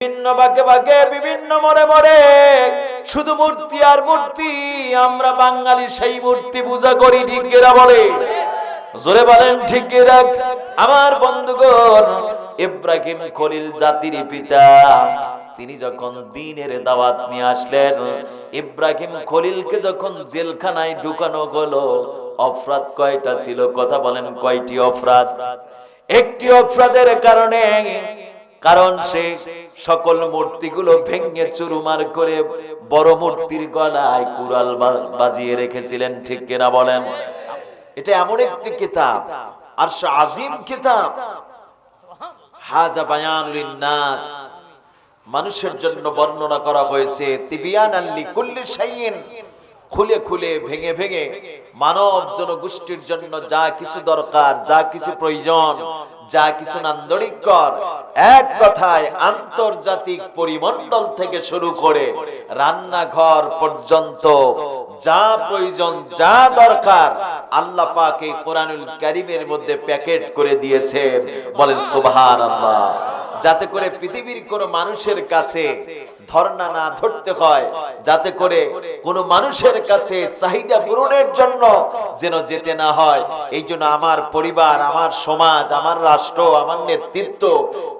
বিভিন্ন ভাগে ভাগে, বিভিন্ন মরে মরে। শুধু মূর্তি আর মূর্তি, আমরা বাঙালি সেই মূর্তি পূজা করি, ঠিক এরা বলে? জোরে বলেন, ঠিক রাখ আমার বন্ধুগণ, ইব্রাহিম খলিল জাতির পিতা, তিনি যখন দিনের দাওয়াত নিয়ে আসলেন, ইব্রাহিম খলিলকে যখন জেলখানায় ঢুকানো হলো, অপরাধ কয়টা ছিল? কথা বলেন, কয়টি অপরাধ? একটি অপরাধের কারণে কারণ সে সকল মূর্তিগুলো ভেঙে চুরুমার করে বড় মূর্তির গলায় কুড়াল বাজিয়ে রেখেছিলেন, ঠিক কিনা বলেন? এটা এমন একটি কিতাব আর আজিম কিতাব। হাজা মানুষের জন্য বর্ণনা করা হয়েছে তিবিয়ান খুলে খুলে ভেঙে ভেঙে মানব জনগোষ্ঠীর জন্য যা কিছু দরকার, যা কিছু প্রয়োজন, যা কিছু নান্দনিকর এক কথায় আন্তর্জাতিক পরিমণ্ডল থেকে শুরু করে রান্নাঘর পর্যন্ত যা প্রয়োজন, যা দরকার আল্লাহ পাক কোরআনুল কারিমের মধ্যে প্যাকেট করে দিয়েছেন। বলেন সুবহানাল্লাহ। যাতে করে পৃথিবীর কোন মানুষের কাছে ধর্ণা না ধরতে হয়, যাতে করে কোন মানুষের কাছে চাহিদা পূরণের জন্য যেন যেতে না হয়। এই জন্য আমার পরিবার, আমার সমাজ, আমার রাষ্ট্র, আমার নেতৃত্ব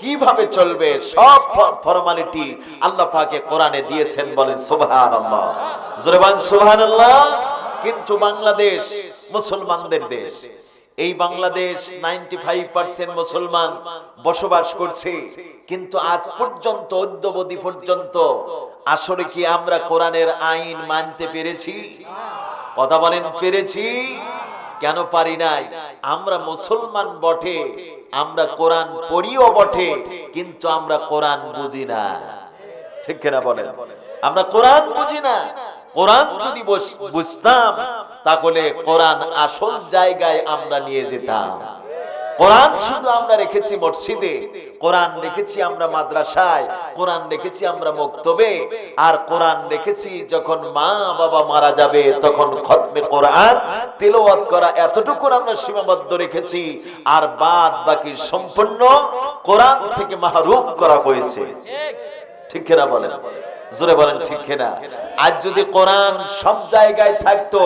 কীভাবে চলবে, সব ফরমালিটি আল্লাহ পাকে কোরআনে দিয়েছেন জোরে বলেন সুবহানাল্লাহ। কিন্তু বাংলাদেশ মুসলমানদের দেশ এই বাংলাদেশ নাইনটি ফাইভ মুসলমান বসবাস করছে। কিন্তু আজ পর্যন্ত, অদ্যবধি পর্যন্ত আসলে কি আমরা কোরআনের আইন মানতে পেরেছি? কথা বলেন, পেরেছি? কেন পারি নাই? আমরা মুসলমান বটে, আমরা কোরআন পড়িও বটে, কিন্তু আমরা কোরআন বুঝি না। ঠিক কিনা বলেন? আমরা কোরআন বুঝি না। কোরআন যদি বুঝতাম, তাহলে কোরআন আসল জায়গায় আমরা নিয়ে যেতাম। কোরআন শুধু আমরা রেখেছি মসজিদে, কোরআন রেখেছি আমরা মাদ্রাসায়, কোরআন রেখেছি আমরা মক্তবে, আর কোরআন রেখেছি যখন মা বাবা মারা যাবে, তখন খতমে কোরআন, তেলাওয়াত করা এতটুকু আমরা সীমাবদ্ধ রেখেছি, আর বাদ বাকি সম্পূর্ণ কোরআন থেকে মাহরুম করা হয়েছে। ঠিক কিনা বলেন? জোরে বলেন ঠিক কিনা? আজ যদি কোরআন সব জায়গায় থাকতো,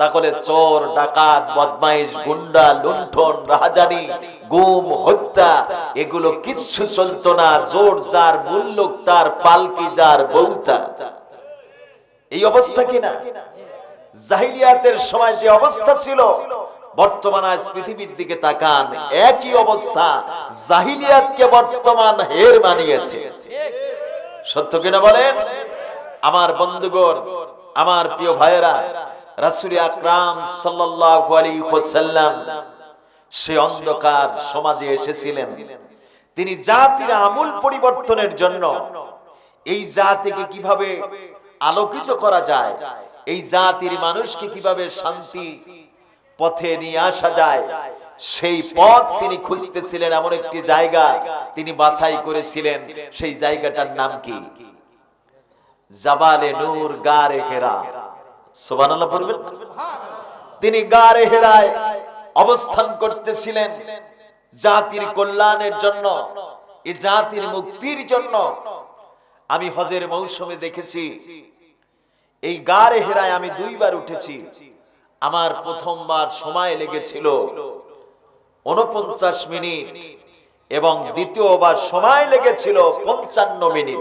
তাহলে চোর, ডাকাত, বদমাইশ, গুন্ডা, লুণ্ঠন, রাহাজানি, গুম, হত্যা, এগুলো কিচ্ছু চলতো না। জোর, যার মূল্য, তার পালকি, যার বউতা এই অবস্থা কিনা? জাহিলিয়াতের সময় যে অবস্থা ছিল, বর্তমান আজ পৃথিবীর দিকে তাকান, একই অবস্থা। জাহিলিয়াতকে বর্তমান হের মানিয়েছে। সত্য কিনা বলেন? আমার বন্ধুগণ, আমার প্রিয় ভাইয়েরা, রাসূল আকরাম সাল্লাল্লাহু আলাইহি ওয়াসাল্লাম সে অন্ধকার সমাজে এসেছিলেন। তিনি জাতির আমূল পরিবর্তনের জন্য এই জাতিকে কীভাবে আলোকিত করা যায়, এই জাতির মানুষকে কীভাবে শান্তি পথে নিয়ে আসা যায় সেই পথ তিনি খুঁজতেছিলেন এমন একটি জায়গা তিনি বাছাই করেছিলেন। সেই জায়গাটার নাম কি? জাবালে নূর গারে হেরা। পড়বেন? তিনি গারে হেরায় অবস্থান করতেছিলেন জাতির কল্যাণের জন্য এই জাতির মুক্তির জন্য। আমি হজের মৌসুমে দেখেছি, এই গারে হেরায় আমি দুইবার উঠেছি। আমার প্রথমবার সময় লেগেছিল উনপঞ্চাশ মিনিট এবং দ্বিতীয়বার সময় লেগেছিল পঞ্চান্ন মিনিট।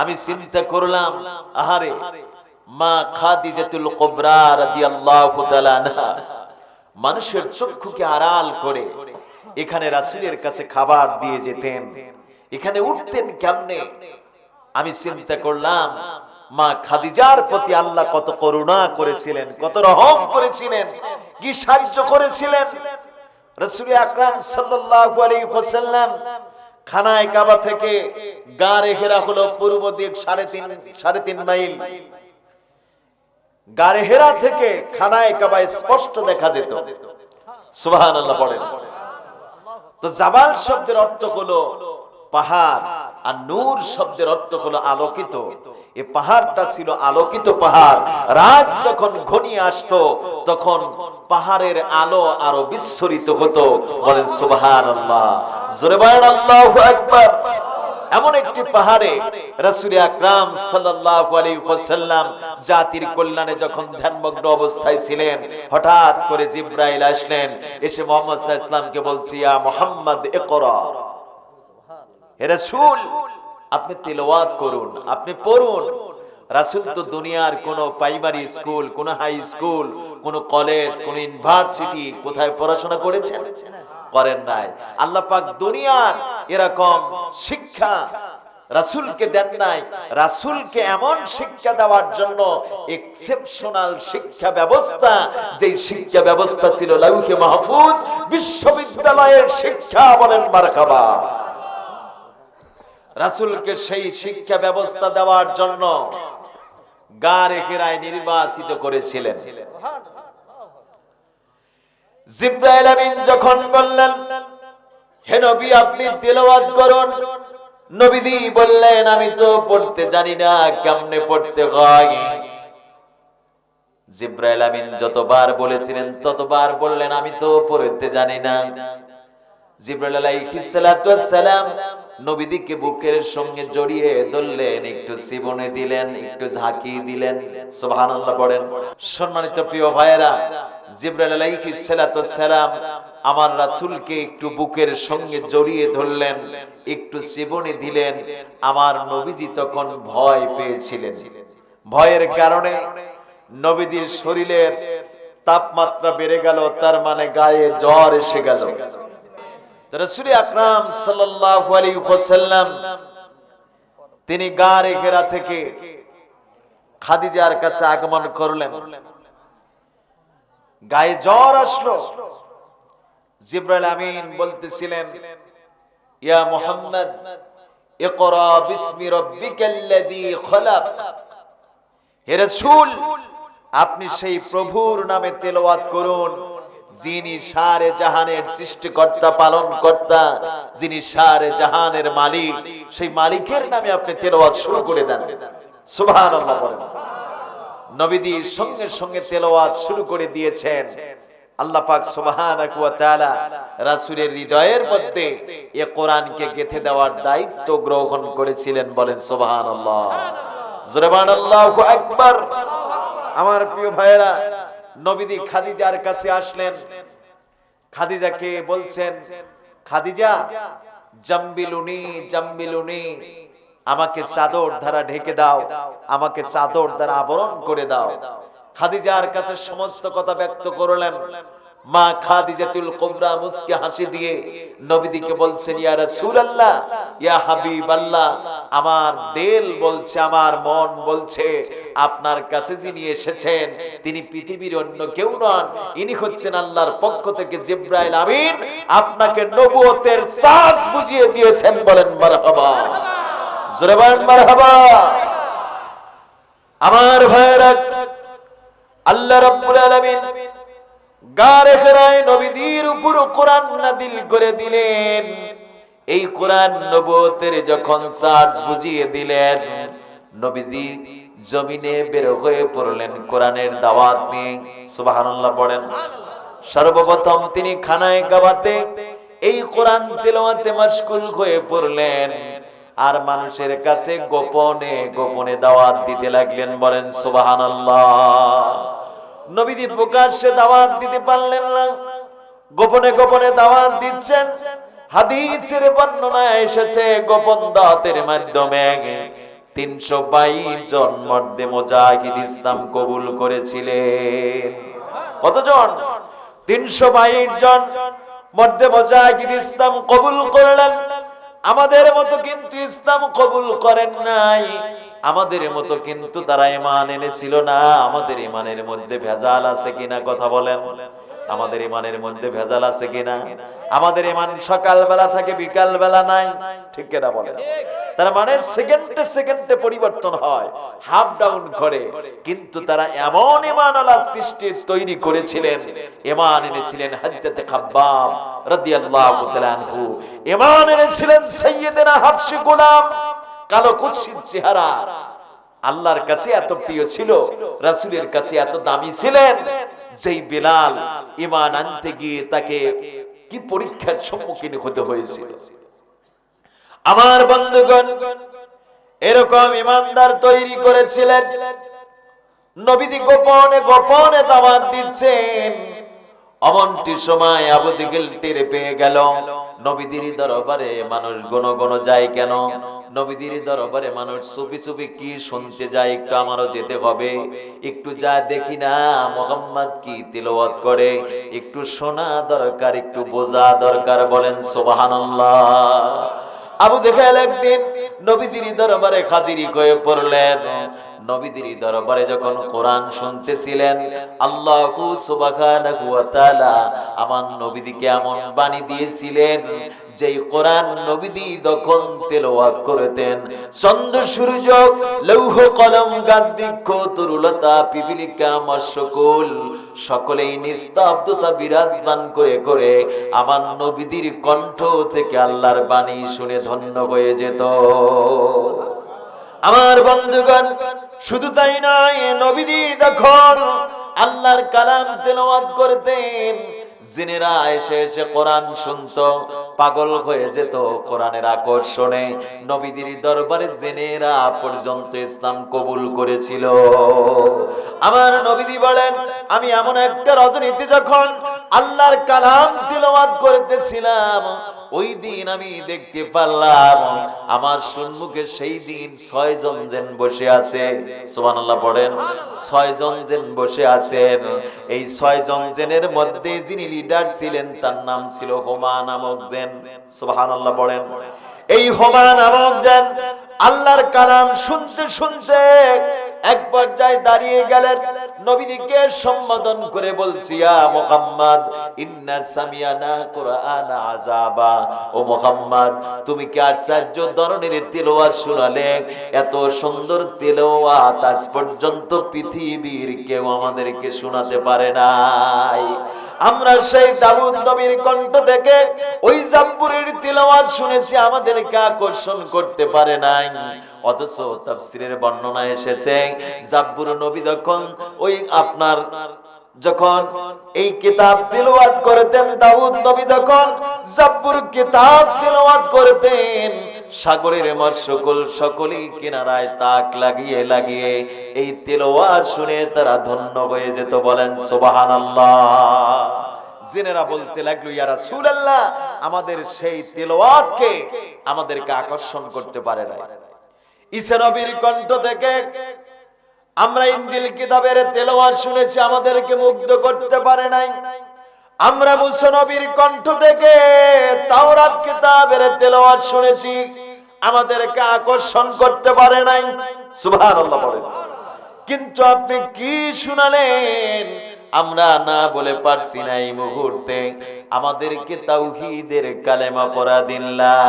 আমি চিন্তা করলাম, আহারে, মা আনহা, মানুষের চক্ষুকে আড়াল করে এখানে রাসূলের কাছে খাবার দিয়ে যেতেন। এখানে উঠতেন কেমনে? আমি চিন্তা করলাম মা খাদিজার প্রতি আল্লাহ কত করুণা করেছিলেন, কত রহম করেছিলেন, কি সাহায্য করেছিলেন। রসুল আকরাম খানায় কাবা থেকে গারে হেরা হলো পূর্ব দিক সাড়ে তিন সাড়ে তিন মাইল। গারে হেরা থেকে খানায় স্পষ্ট দেখা যেত। পড়েন তো জাবাল শব্দের অর্থ হলো পাহাড়। আর নূর শব্দের অর্থ হলো আলোকিত। এ পাহাড়টা ছিল আলোকিত পাহাড়। রাত যখন ঘনিয়ে আসতো, তখন পাহাড়ের আলো আরও বিস্ফোরিত হতো। বলেন সুবহান আল্লাহ জোরে আল্লাহু আকবার। এমন একটি পাহাড়ে রাসূল আকরাম সাল্লাল্লাহু আলাইহি জাতির কল্যাণে যখন ধ্যানমগ্ন অবস্থায় ছিলেন, হঠাৎ করে জিব্রাইল আসলেন। এসে মোহাম্মদ সাল্লাল্লাহু বলছি, ইয়া মুহাম্মদ, ইকরা। রাসূল, আপনি তেলাওয়াত করুন, আপনি পড়ুন। রাসূল তো দুনিয়ার কোন প্রাইমারি স্কুল, কোন হাই স্কুল, কোন কলেজ, কোন ইউনিভার্সিটি কোথায় পড়াশোনা করেছেন? করেন নাই। আল্লাহ পাক দুনিয়ার এরকম শিক্ষা রাসূলকে দেন নাই। রাসূলকে এমন শিক্ষা দেওয়ার জন্য এক্সেপশনাল শিক্ষা ব্যবস্থা, যেই শিক্ষা ব্যবস্থা ছিল লাউহে মাহফুজ, বিশ্ববিদ্যালয়ের শিক্ষা বলেন মারহাবা। রাসূলকে সেই শিক্ষা ব্যবস্থা দেওয়ার জন্য গা রেখেরায় নির্বাচিত করেছিলেন। জিব্রাইল আমিন যখন বললেন, হে নবী, আপনি তেলাওয়াত করুন। নবীদি বললেন, আমি তো পড়তে জানি না কেমনে পড়তে হয়। জিব্রাইল আমিন যতবার বলেছিলেন, ততবার বললেন, আমি তো পড়তে জানি না। একটু দিলেন আমার রাসূলকে একটু বুকের সঙ্গে জড়িয়ে ধরলেন, একটু জীবনে দিলেন, আমার নবীজি তখন ভয় পেয়েছিলেন। ভয়ের কারণে নবীজির শরীরের তাপমাত্রা বেড়ে গেল, তার মানে গায়ে জ্বর এসে গেল। রসুল আকরাম সাল্লাল্লাহু তিনি গারে ঘেরা থেকে খাদিজার কাছে আগমন করলেন। গায়ে জ্বর আসলো। জিব্রাইল আমিন বলতেছিলেন, ইয়া মুহাম্মদ, ইকরা বিসমি রাব্বিকাল্লাযী খলাক। হে রাসূল, আপনি সেই প্রভুর নামে তেলাওয়াত করুন। যিনি সারে জাহানের সৃষ্টিকর্তা পালন কর্তা যিনি সারে জাহানের মালিক, সেই মালিকের নামে আপনি তেলাওয়াত শুরু করে দেন। সুবহানাল্লাহ বলেন। নবীদি সঙ্গে সঙ্গে তেলাওয়াত শুরু করে দিয়েছেন। আল্লাহ পাক হৃদয়ের মধ্যে এ কোরআনকে গেঁথে দেওয়ার দায়িত্ব গ্রহণ করেছিলেন বলেন সুবহানাল্লাহ। আমার প্রিয় ভাইয়েরা নবীদি খাদিজার কাছে আসলেন। খাদিজাকে বলছেন, খাদিজা, জাম্বিলুনি জাম্বিলুনি, আমাকে চাদর দ্বারা ঢেকে দাও, আমাকে চাদর দ্বারা আবরণ করে দাও। খাদিজার কাছে সমস্ত কথা ব্যক্ত করলেন। মা খাদিজাতুল কুবরা মুসকে হাসি দিয়ে নবীদিকে বলছেন, ইয়া রাসূলুল্লাহ, ইয়া হাবিবাল্লাহ। আমার দিল বলছে, আমার মন বলছে, আপনার কাছে যিনি এসেছেন, তিনি পৃথিবীর অন্য কেউ নন। ইনি হচ্ছেন আল্লাহর পক্ষ থেকে জিব্রাইল আমিন। আপনাকে নবুয়তের সাজ বুঝিয়ে দিয়েছেন বলেন, মারহাবা। জোরে বলেন, মারহাবা। আমার ভাইরা আল্লাহ রাব্বুল আলামিন গারে ফেরায় নবীদের উপর কোরআন নাদিল করে দিলেন। এই কোরআন নবুয়তের যখন চার্জ বুঝিয়ে দিলেন, নবীজি জমিনে বের হয়ে পড়লেন কোরআনের দাওয়াত নিয়ে। সুবহানাল্লাহ পড়েন। সর্বপ্রথম তিনি খানায় গাবাতে এই কোরআন তেলাওয়াতে মাশগুল হয়ে পড়লেন। আর মানুষের কাছে গোপনে গোপনে দাওয়াত দিতে লাগলেন বলেন সুবহানাল্লাহ। নবীজি প্রকাশ্যে দাওয়াত দিতে পারলেন না। গোপনে গোপনে দাওয়াত দিচ্ছেন। হাদিসের বর্ণনায় এসেছে গোপন দাওয়াতের মাধ্যমে তিনশো বাইশ জন মর্দে মোজাহিদ ইসলাম কবুল করেছিলেন। কতজন? তিনশো বাইশ জন মর্দে মোজাহিদ ইসলাম কবুল করলেন। আমাদের মতো কিন্তু ইসলাম কবুল করেন নাই। আমাদের মতো কিন্তু তারা ইমান এনেছিল না। আমাদের ইমানের মধ্যে ভেজাল আছে কিনা কথা বলেন। আমাদের ইমানের মধ্যে ভেজাল আছে কিনা? আমাদের ইমান সকাল বেলা থাকে বিকাল বেলা নাই। ঠিক কিনা বলেন? তার মানে সেকেন্ডে সেকেন্ডে পরিবর্তন হয়, হাফ ডাউন করে। কিন্তু তারা এমন ইমান আল্লাহ সৃষ্টি তৈরি করেছিলেন। ইমান এনেছিলেন হযরত খাব্বাব রাদিয়াল্লাহু তাআলা আনহু। ইমান এনেছিলেন সাইয়্যিদানা হাফসি গোলাম। কালো কুৎসিত চেহারা। আল্লাহর কাছে এত প্রিয় ছিল, রাসূলের কাছে এত দামি ছিলেন, যেই বেলাল ইমান আনতে গিয়ে তাকে কি পরীক্ষার সম্মুখীন হতে হয়েছিল। আমার বন্ধুগণ, এরকম ইমানদার তৈরি করেছিলেন নবীদি গোপনে গোপনে দাওয়াত দিচ্ছেন। অমনটি সময় আবু জেহেল টের পেয়ে গেল। নবীদের দরবারে মানুষ গণ গণ যায় কেন? নবীদের দরবারে মানুষ চুপি চুপি কি শুনতে যায়? একটু আমারও যেতে হবে। একটু যা দেখি না, মোহাম্মদ কি তিলওয়াত করে? একটু শোনা দরকার, একটু বোঝা দরকার, বলেন সুবহানাল্লাহ। আবু জেহেল একদিন নবীদের দরবারে হাজিরি হয়ে পড়লেন। নবীদের দরবারে যখন কোরআন শুনতেছিলেন, আল্লাহ আমার নবীদিকে এমন বাণী দিয়েছিলেন, যেই কোরআন নবীদি তখন তেলাওয়াত করতেন, চন্দ্র সূর্য, লৌহ কলম, গাছ বৃক্ষ, তরুলতা, পিপিলিকা, মৎস্যকুল, সকলেই নিস্তব্ধতা বিরাজমান করে করে আমার নবীদির কণ্ঠ থেকে আল্লাহর বাণী শুনে ধন্য হয়ে যেত। আমার বন্ধুগণ, শুধু তাই নয় নবীদি তখন আল্লাহর কালাম তেলাওয়াত করতেন, জিনেরা এসে এসে কোরআন শুনতো, পাগল হয়ে যেত কোরআনের আকর্ষণে। নবীদের দরবারে জেনেরা পর্যন্ত ইসলাম কবুল করেছিল। আমার নবীদি বলেন, আমি এমন একটা রজনীতি যখন আল্লাহর কালাম তিলাওয়াত করতেছিলাম ওই দিন আমি দেখতে পারলাম, আমার সম্মুখে সেই দিন ছয় জন যেন বসে আছে। সুবহানাল্লাহ পড়েন। ছয় জন যেন বসে আছেন। এই ছয় জন জেনের মধ্যে যিনি লিডার ছিলেন, তার নাম ছিল হোমা নামক জেন। সুবহানাল্লাহ পড়েন। এই হোমা নামক জেন আল্লাহর কালাম শুনতে শুনতে এক পর্যায়ে দাঁড়িয়ে গেলেন। নবীদিকে সম্বোধন করে বলছি মুহাম্মদ, ইন্না সামিয়ানা কুরআন আযাবা। ও মুহাম্মদ, তুমি কি আশ্চর্য ধরনের তেলাওয়াত শোনালে? এত সুন্দর তেলাওয়াত আজ পর্যন্ত পৃথিবীর কেউ আমাদেরকে শোনাতে পারে নাই। আমরা সেই দাউদ নবীর কণ্ঠ থেকে ওই জাম্বুরের তিলাওয়াত শুনেছি, আমাদেরকে আকর্ষণ করতে পারে নাই। অথচ তাফসীরের বর্ণনা এসেছে, জাব্বুর নবী যখন ওই আপনার যখন এই কিতাব তিলাওয়াত করতেন, দাউদ নবী তখন জাব্বুর কিতাব তিলাওয়াত করতেন, সাগরের মৎস্যকুল সকলেই কিনারায় তাক লাগিয়ে লাগিয়ে এই তেলাওয়াত শুনে তারা ধন্য হয়ে যেত, বলেন, সুবহানাল্লাহ। জেনেরা বলতে লাগল, ইয়া রাসূলুল্লাহ, আমাদের সেই তেলাওয়াতকে আমাদেরকে আকর্ষণ করতে পারে না ঈসা নবীর কণ্ঠ থেকে আমরা ইনজিল কিতাবের তেলাওয়াত শুনেছি, আমাদেরকে মুগ্ধ করতে পারে নাই। আমরা মুসা নবীর কণ্ঠ থেকে তাওরাত কিতাবের তেলাওয়াত শুনেছি, আমাদেরকে আকর্ষণ করতে পারে নাই। সুবহানাল্লাহ বলেন। কিন্তু আপনি কি শুনালেন? আমরা না বলে পারছি না এই মুহূর্তে। আমাদেরকে তাওহীদের কালেমা পড়া দিন, লা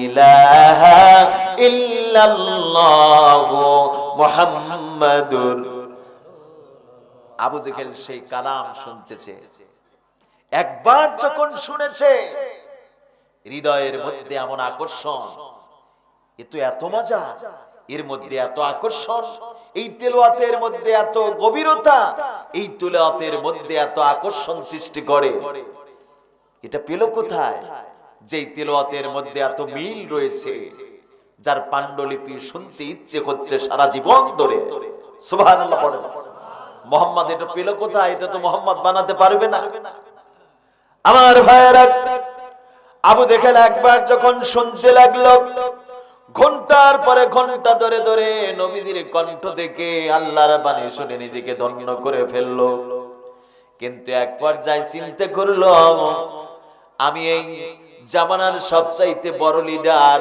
ইলাহা ইল্লাল্লাহু মুহাম্মাদুর। আবু জেহেল সেই কালাম শুনতেছে। একবার যখন শুনেছে, হৃদয়ের মধ্যে এমন আকর্ষণ, এ তো এত মজা। এর মধ্যে এত আকর্ষণ, এই তেলোয়াতের মধ্যে এত গভীরতা, এই তেলোয়াতের মধ্যে এত আকর্ষণ সৃষ্টি করে। এটা পেল কোথায়? যেই তেলোয়াতের মধ্যে এত মিল রয়েছে, যার পাণ্ডুলিপি শুনতে ইচ্ছে হচ্ছে সারা জীবন ধরে। মোহাম্মদ, এটা পেল কোথায়? এটা তো মোহাম্মদ বানাতে পারবে না। আমার ভাইয়েরা, আবু দেখেন একবার যখন শুনতে লাগল ঘণ্টার পরে ঘণ্টা ধরে ধরে নবীদের কণ্ঠ থেকে আল্লাহর বাণী শুনে নিজেকে ধন্য করে ফেলল। কিন্তু এক পর্যায়ে চিন্তা করল, আমি এই জামানার সবচাইতে বড় লিডার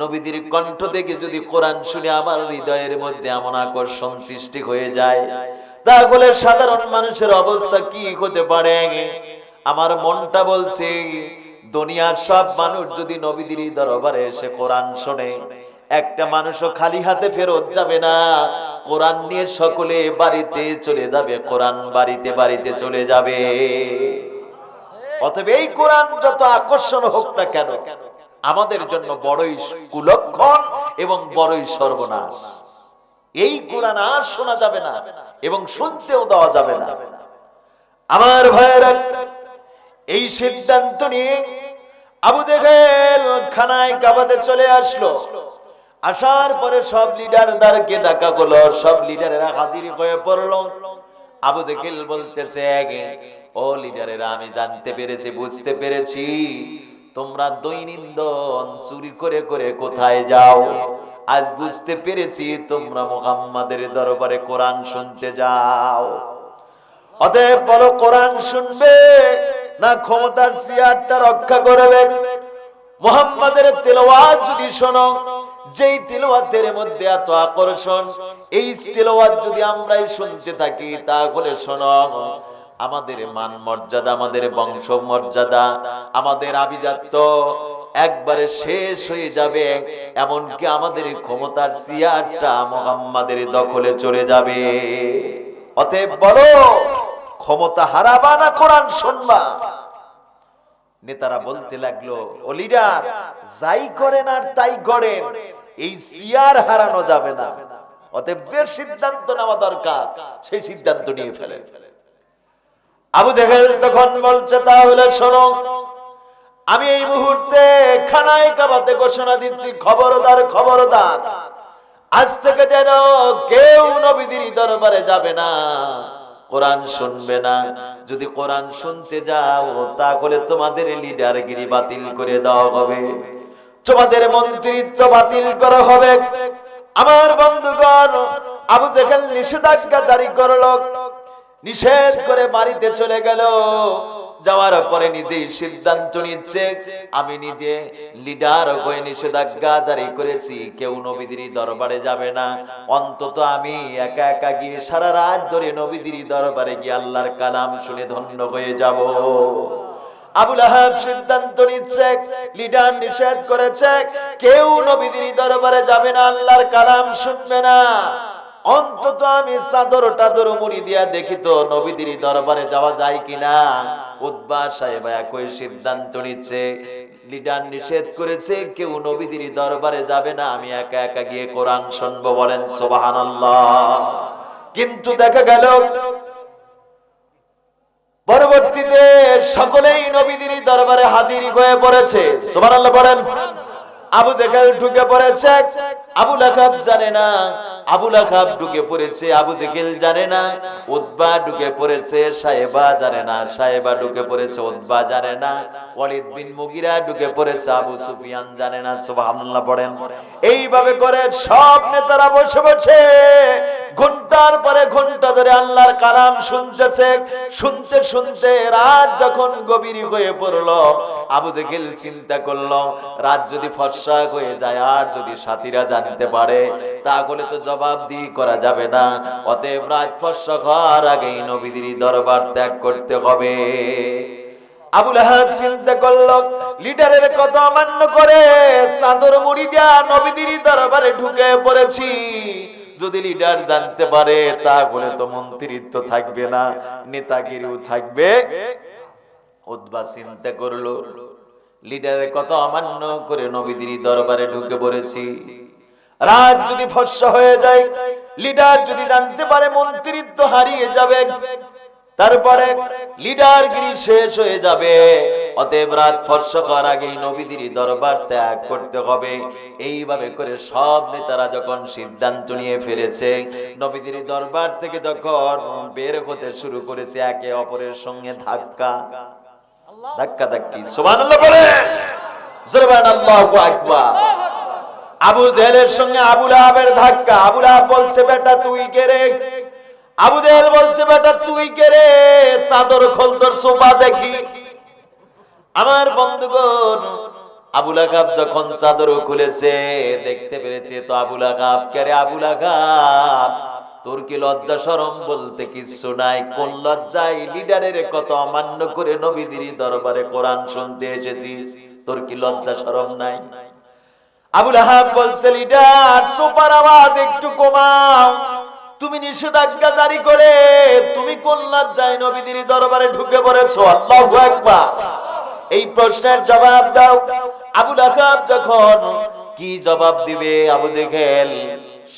নবীদের কণ্ঠ থেকে যদি কোরআন শুনে আমার হৃদয়ের মধ্যে এমন আকর্ষণ সৃষ্টি হয়ে যায়, তাহলে সাধারণ মানুষের অবস্থা কি হতে পারে? আমার মনটা বলছে দুনিয়ার সব মানুষ যদি নবীদের দরবারে এসে কোরআন শোনে, একটা মানুষও খালি হাতে ফেরত যাবে না। কোরআন নিয়ে সকলে বাড়িতে চলে যাবে, কোরআন বাড়িতে বাড়িতে চলে যাবে। অতএব এই কোরআন যত আকর্ষণ হোক না কেন, আমাদের জন্য বড়ই কুলক্ষণ এবং বড়ই সর্বনাশ। এই কোরআন আর শোনা যাবে না এবং শুনতেও দেওয়া যাবে না। আমার ভাইয়েরা এই সিদ্ধান্ত নিয়ে আবু দেখেল খানায় কাবাতে চলে আসলো। আসার পরে সব লিডারদারকে ডাকা হলো, সব লিডারেরা হাজির হয়ে পড়ল। আবু দেখেল বলতেছে, আগে, ও লিডারেরা, আমি জানতে পেরেছি, বুঝতে পেরেছি। তোমরা দৈনন্দিন চুরি করে করে কোথায় যাও? আজ বুঝতে পেরেছি, তোমরা মোহাম্মদের দরবারে কোরআন শুনতে যাও। অতএব বলো, কোরআন শুনবে? না ক্ষমতার চেয়ারটা রক্ষা করবে। মোহাম্মদের তেলাওয়াত যদি শোনো, যেই তেলাওয়াতের মধ্যে এত আকর্ষণ, এই তেলাওয়াত যদি আমরাই শুনতে থাকি, তাহলে শোনো, আমাদের মান মর্যাদা, আমাদের বংশ মর্যাদা, আমাদের আভিজাত্য একবারে শেষ হয়ে যাবে, এমনকি আমাদের ক্ষমতার চেয়ারটা মোহাম্মদের দখলে চলে যাবে। অতএব বলো ক্ষমতা হারাবা না কোরআন শুনবা? নেতারা বলতে লাগল, ও লিডার, যাই করেন আর তাই করেন এই সিয়ার হারানো যাবে না। অতএব যে সিদ্ধান্ত নেওয়া দরকার, সেই সিদ্ধান্ত নিয়ে ফেলে আবু জেহেল তখন বলছে, তাহলে শোনো, আমি এই মুহূর্তে খানায় কাবাতে ঘোষণা দিচ্ছি, খবরদার খবরদার। আজ থেকে যেন কেউ নবীদের দরবারে যাবে না। কোরআন শুনবে না। যদি কোরআন শুনতে যাও, তাহলে তোমাদের লিডারগিরি বাতিল করে দেওয়া হবে। তোমাদের মন্ত্রিত্ব বাতিল করা হবে। আমার বন্ধুগণ, আবু জেহেল নিষেধাজ্ঞা জারি করল। নিষেধ করে বাড়িতে চলে গেল। যাওয়ার পরে নিজেই সিদ্ধান্ত নিচ্ছে, আমি নিজে লিডার হয়ে নিষেধাজ্ঞা জারি করেছি, কেউ নবীদিরি দরবারে যাবে না। অন্তত আমি একা একা গিয়ে সারা রাত ধরে নবীদিরি দরবারে গিয়ে আল্লাহর কালাম শুনে ধন্য হয়ে যাব। আবুল আহাব সিদ্ধান্ত নিচ্ছে, লিডার নিষেধ করেছে, কেউ নবীদিরি দরবারে যাবে না, আল্লাহর কালাম শুনবে না। অন্তত আমি চাদর টাদর মুড়ি দিয়া দেখি তো নবীদের দরবারে যাওয়া যায় কিনা? উদ্বা সাহেব একই সিদ্ধান্ত নিচ্ছে। লিডার নিষেধ করেছে, কেউ নবীদের দরবারে যাবে না, আমি একা একা গিয়ে কোরআন শুনব বলেন সোবাহান কিন্তু দেখা গেল, পরবর্তীতে সকলেই নবীদের দরবারে হাজির হয়ে পড়েছে। সোবান বলেন, আবু জেহেল ঢুকে পড়েছে, আবু লাখাব জানে না আবু আখাব ঢুকে পড়েছে, আবু জেহেল জানে না উদ্বা ঢুকে পড়েছে সাহেবা জানে না সাহেবা ঢুকে পড়েছে উদ্বা জানে না, ওয়ালিদ বিন মুগিরা ঢুকে পড়েছে, আবু সুফিয়ান জানে না সব সুবহানাল্লাহ পড়েন। এইভাবে করে সব নেতারা বসে বসে ঘণ্টার পরে ঘণ্টা ধরে আল্লাহর কালাম শুনতেছে। শুনতে শুনতে রাত যখন গভীর হয়ে পড়ল, আবু চিন্তা করল, রাত যদি ফর্সা হয়ে যায়, আর যদি সাথীরা জানতে পারে, তাহলে তো জবাব দিয়ে করা যাবে না। অতএব রাত ফর্সা হওয়ার আগেই নবীদের দরবার ত্যাগ করতে হবে। আবুল আহাব চিন্তা করল, লিডারের কথা অমান্য করে চাদর মুড়ি দিয়া নবীদের দরবারে ঢুকে পড়েছি। যদি লিডার জানতে পারে, তাহলে তো মন্ত্রিত্ব থাকবে না, নেতাগিরিও থাকবে। উদ্বা চিন্তা করল লিডারের কথা অমান্য করে নবীদের দরবারে ঢুকে পড়েছি। রাজ যদি ফর্সা হয়ে যায় লিডার যদি জানতে পারে মন্ত্রিত্ব হারিয়ে যাবে তারপরে লিডারগিরি শেষ হয়ে যাবে। অতএব রাত ফর্সা করার আগেই নবীদের দরবার ত্যাগ করতে হবে। এইভাবে করে সব নেতারা যখন সিদ্ধান্ত নিয়ে ফেলেছে নবীদের দরবার থেকে যখন বের হতে শুরু করেছে, একে অপরের সঙ্গে ধাক্কা। ধাক্কা ধাক্কি। সুবহানাল্লাহ বলে সুবহানাল্লাহু আকবার। আবু জেহেলের সঙ্গে আবুল আহাবের ধাক্কা। আবুল আহাব বলছে, বেটা, তুই কে রে? আবু জেহেল বলছে, বেটা, তুই কে রে? চাদর খোল তোর সোফা দেখি। আমার বন্ধুগণ আবুল আকাব যখন চাদর খুলেছে, দেখতে পেরেছে তো আবুল আকাব কে রে আবুল আকাব তোর কি লজ্জা সরম বলতে কিছু নাই? কোন লজ্জায় লিডারের কত অমান্য করে নবীদের দরবারে কোরআন শুনতে এসেছিস তোর কি লজ্জা সরম নাই? আবুল আহাব বলছে, লিডার সুপার আওয়াজ একটু কমাও। তুমি নিষেধাজ্ঞা জারি করে তুমি কোন লজ্জায় নবীদের দরবারে ঢুকে পড়েছ। আল্লাহু এই প্রশ্নের জবাব দাও। আবু আহাব যখন কি জবাব দিবে আবু জেহেল?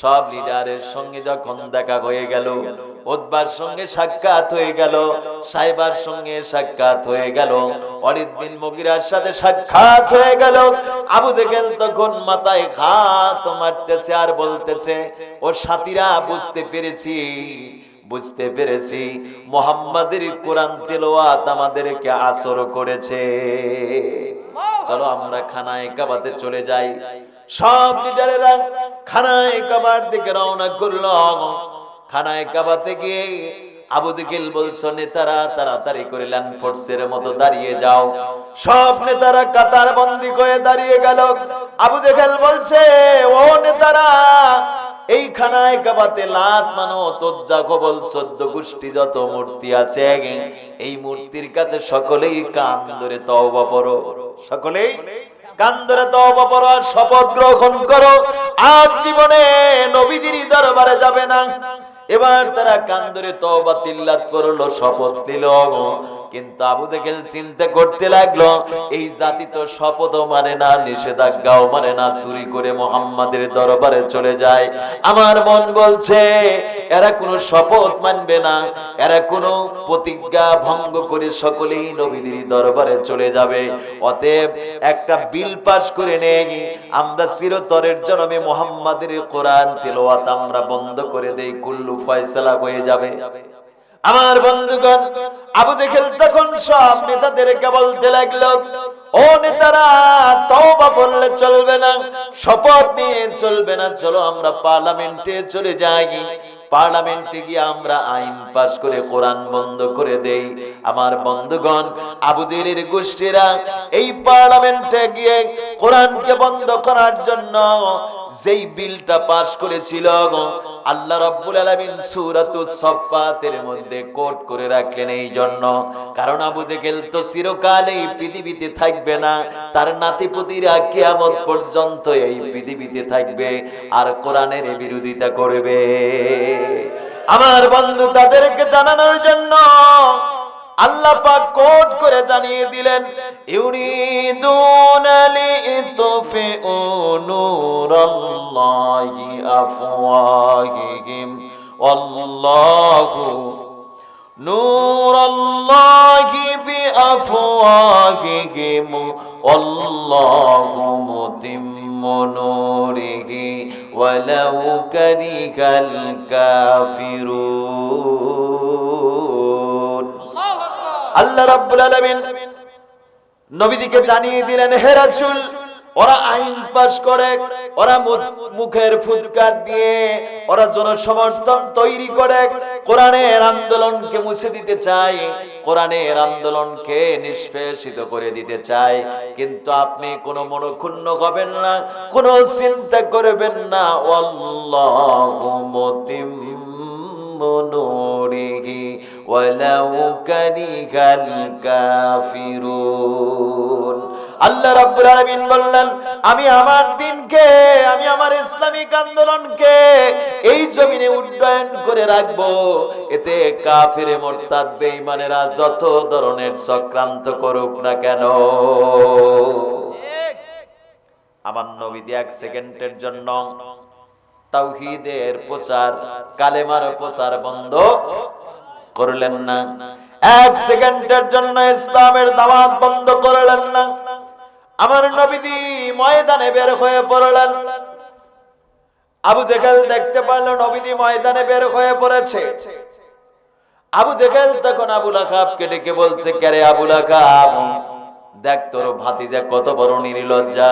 সব লিডারের সঙ্গে যখন দেখা হয়ে গেল ওদবার সঙ্গে সাক্ষাৎ হয়ে গেল, সাইবার সঙ্গে সাক্ষাৎ হয়ে গেল অলিদ বিন মগিরার সাথে সাক্ষাৎ হয়ে গেল। আবু জেহেল তখন মাথায় ঘাত মারতেছে আর বলতেছে, ও সাথীরা, বুঝতে পেরেছি বুঝতে পেরেছি, মোহাম্মদের কোরআন তেলোয়াত আমাদেরকে আসর করেছে। চলো আমরা খানায় কাবাতে চলে যাই। সব লিডারেরা খানায় কাবার দিকে রওনা করল। খানায় কাবাতে গিয়ে বলছো, নেতারা, তাড়াতাড়ি করে ল্যান্ড ফোর্সের মতো দাঁড়িয়ে যাও। সব নেতারা কাতার বন্দি দাঁড়িয়ে গেল। বলছে, ও নেতারা, এই খানায় কাবাতে লাত মানো, তজ্জা কবল চোদ্দ গোষ্ঠী যত মূর্তি আছে, এই মূর্তির কাছে সকলেই কান ধরে তওবা পড়ো সকলেই কান ধরে তওবা পড়ো শপথ গ্রহণ করো। আর জীবনে নবীদের দরবারে যাবে না। এবার তারা কান ধরে তওবা তিল্লাত করল, শপথ দিল। কিন্তু আবু দেখেল চিন্তা করতে লাগল, এই জাতি তো শপথ মানে না, নিষেধাজ্ঞাও মানে না, চুরি করে মোহাম্মদের দরবারে চলে যায়। আমার মন বলছে, এরা কোনো শপথ মানবে না, এরা কোনো প্রতিজ্ঞা ভঙ্গ করে সকলেই নবীদের দরবারে চলে যাবে। অতএব একটা বিল পাস করে নেই, আমরা চিরতরের জন্মে মোহাম্মদের কোরআন তেলাওয়াত আমরা বন্ধ করে দেই, কুল্লু ফয়সালা হয়ে যাবে। আমার বন্ধুগণ, আবু জেহেল তখন সব নেতাদেরকে বলতে লাগল, ও নেতারা, তওবা বললে চলবে না, শপথ নিয়ে চলবে না, চলো আমরা পার্লামেন্টে চলে যাই। পার্লামেন্টে গিয়ে আমরা আইন পাশ করে কোরআন বন্ধ করে দেই। আমার বন্ধুগণ, আবু জেহেলের গোষ্ঠীরা এই পার্লামেন্টে গিয়ে কোরআনকে বন্ধ করার জন্য যেই বিলটা পাশ করেছিল আল্লাহ রাব্বুল আলামিন সূরাতুস সফাতের মধ্যে কোট করে রাখলেন এই জন্য। কারণ আবু জেহেল তো চিরকাল এই পৃথিবীতে থাকবে না। তার নাতিপুতিরা কিয়ামত পর্যন্ত এই পৃথিবীতে থাকবে আর কোরআনের বিরোধিতা করবে। আমার বন্ধু, তাদেরকে জানানোর জন্য আল্লাহ পাক কোট করে জানিয়ে দিলেন, ইউরিদুনা লিতুফিউ নূরাল্লাহি আফওয়াহিহিম, ওয়াল্লাহু নূরাল্লাহি বিআফওয়াহিহিম, ওয়াল্লাহু মুতিম্মু নূরিহি, ওয়ালাউ কারিহাল কাফিরুন। আল্লাহ রাব্বুল আলামিন নবীদিকে জানিয়ে দিলেন, হে রাসূল, ওরা আইন পাস করে, ওরা মুখের ফুৎকার দিয়ে, ওরা জনসমর্থন তৈরি করে, কোরআনের আন্দোলনকে মুছে দিতে চায়, কোরআনের আন্দোলনকে নিষ্পেষিত করে দিতে চায়। কিন্তু আপনি কোনো মনক্ষুণ্ণ হবেন না, কোনো চিন্তা করবেন না। আল্লাহু মুতিম্মু নূরিহি ওয়ালাউ কারিহাল কাফিরুন আল্লাহ রাব্বুল আলামিন বললেন আমি আমার দিনকে আমি আমার ইসলামিক আন্দোলনকে এই জমিনে উড্ডয়ন করে রাখব। এতে কাফিরে মোরতাদ বেঈমানেরা যত ধরনের চক্রান্ত করুক না কেন? আমার নবী এক সেকেন্ডের জন্য তাওহীদের প্রচার, কালেমার প্রচার বন্ধ করলেন না। এক সেকেন্ডের জন্য ইসলামের দাওয়াত বন্ধ করলেন না। আমার নবীদি ময়দানে বের হয়ে পড়লেন। আবু জেহেল দেখতে পারল নবীদি ময়দানে বের হয়ে পড়েছে। আবু জেহেল তখন আবুল আকাবকে ডেকে বলছে কেরে আবুল আকাব দেখ তোর ভাতিজা কত বড় নির্লজ্জা।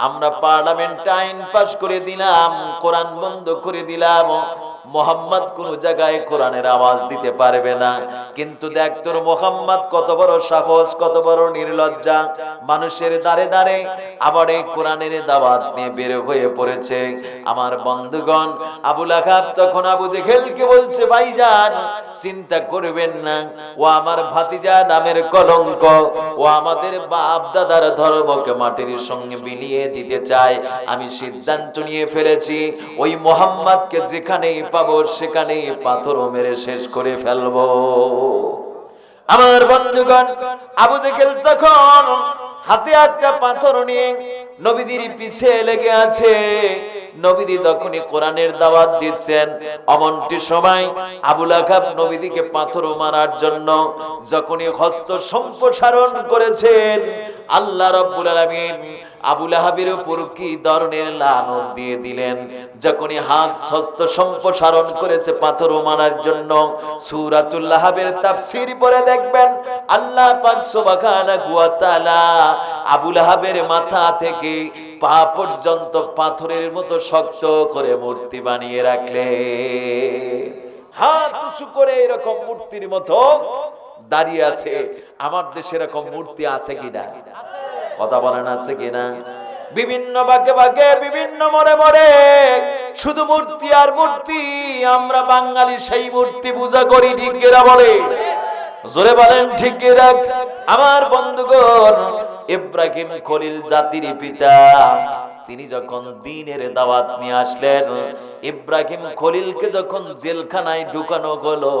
আমরা পার্লামেন্ট আইন পাশ করে দিলাম কোরআন বন্ধ করে দিলাম মোহাম্মদ কোন জায়গায় কোরআনের আওয়াজ দিতে পারবে না। কিন্তু দেখ তোর মোহাম্মদ কত বড় সাহস, কত বড় নির্লজ্জা। মানুষের দাঁড়ে দাঁড়ে আবার এই কোরআনের দাওয়াত নিয়ে বের হয়ে পড়েছে। আমার বন্ধুগণ আবুল আহাব তখন আবু জেহেলকে বলছে, ভাইজান, চিন্তা করবেন না। ও আমার ভাতিজা নামের কলঙ্ক। ও আমাদের বাপ দাদার ধর্মকে মাটির সঙ্গে মিলিয়ে দিতে চায়। আমি সিদ্ধান্ত নিয়ে ফেলেছি। ওই মোহাম্মদকে যেখানেই পাবো সেখানেই পাথর মেরে শেষ করে ফেলব। আমার বন্ধুগণ, আবু জেহেল তখন হাতে একটা পাথর নিয়ে নবীদের পিছে লেগে আছে। নবীদি তখনই কোরআনের দাওয়াত দিচ্ছেন। অমনটি সময় আবুল আকাব নবীদিকে পাথর মারার জন্য যখনই হস্ত সম্প্রসারণ করেছেন, আল্লাহ রব্বুল আলামিন আবুল উপর কি ধরনের লানত দিয়ে দিলেন? যখনই হাত হস্ত সম্প্রসারণ করেছে পাথর মারার জন্য পড়ে দেখবেন, আল্লাহ পাক সুবহানাহু ওয়া তাআলা আবুল আহাবের মাথা থেকে পা পর্যন্ত পাথরের মতো শক্ত করে মূর্তি বানিয়ে রাখলে হাত উঁচু করে এরকম মূর্তির মতো দাঁড়িয়ে আছে। আমার দেশে এরকম মূর্তি আছে কিনা? কথা বলেন আছে কিনা? বিভিন্ন ভাগে ভাগে বিভিন্ন মরে মরে, শুধু মূর্তি আর মূর্তি, আমরা বাঙালি সেই মূর্তি পূজা করি, ঠিক এরা বলে? জোরে বলেন, ঠিক রাখ আমার বন্ধুগণ, ইব্রাহিম খলিল জাতির পিতা, তিনি যখন দিনের দাওয়াত নিয়ে আসলেন, ইব্রাহিম খলিলকে যখন জেলখানায় ঢুকানো হলো,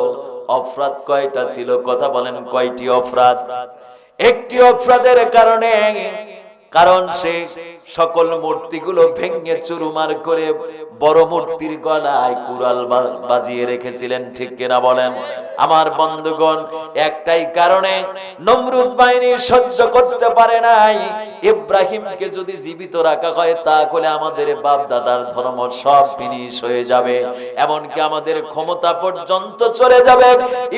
অপরাধ কয়টা ছিল? কথা বলেন, কয়টি অপরাধ? একটি অপরাধের কারণে কারণ সে সকল মূর্তিগুলো ভেঙে চুরুমার করে বড় মূর্তির গলায় কুড়াল বাজিয়ে রেখেছিলেন, ঠিক কিনা বলেন? আমার বন্ধুগণ, একটাই কারণে নমরুদ বাহিনী সহ্য করতে পারে নাই। ইব্রাহিমকে যদি জীবিত রাখা হয়, তাহলে আমাদের বাপ দাদার ধর্ম সব ফিনিশ হয়ে যাবে। এমনকি আমাদের ক্ষমতা পর্যন্ত চলে যাবে।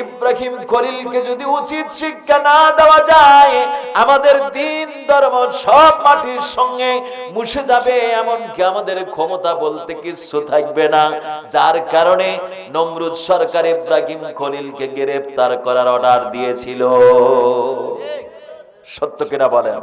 ইব্রাহিম খলিলকে যদি উচিত শিক্ষা না দেওয়া যায়, আমাদের দিন ধর্ম সব মাটির সঙ্গে মুছে যাবে, এমনকি আমাদের ক্ষমতা বলতে কিছু থাকবে না। যার কারণে নমরুদ সরকার ইব্রাহিম খলিলকে গ্রেফতার করার অর্ডার দিয়েছিল। সত্য কিনা বলেন?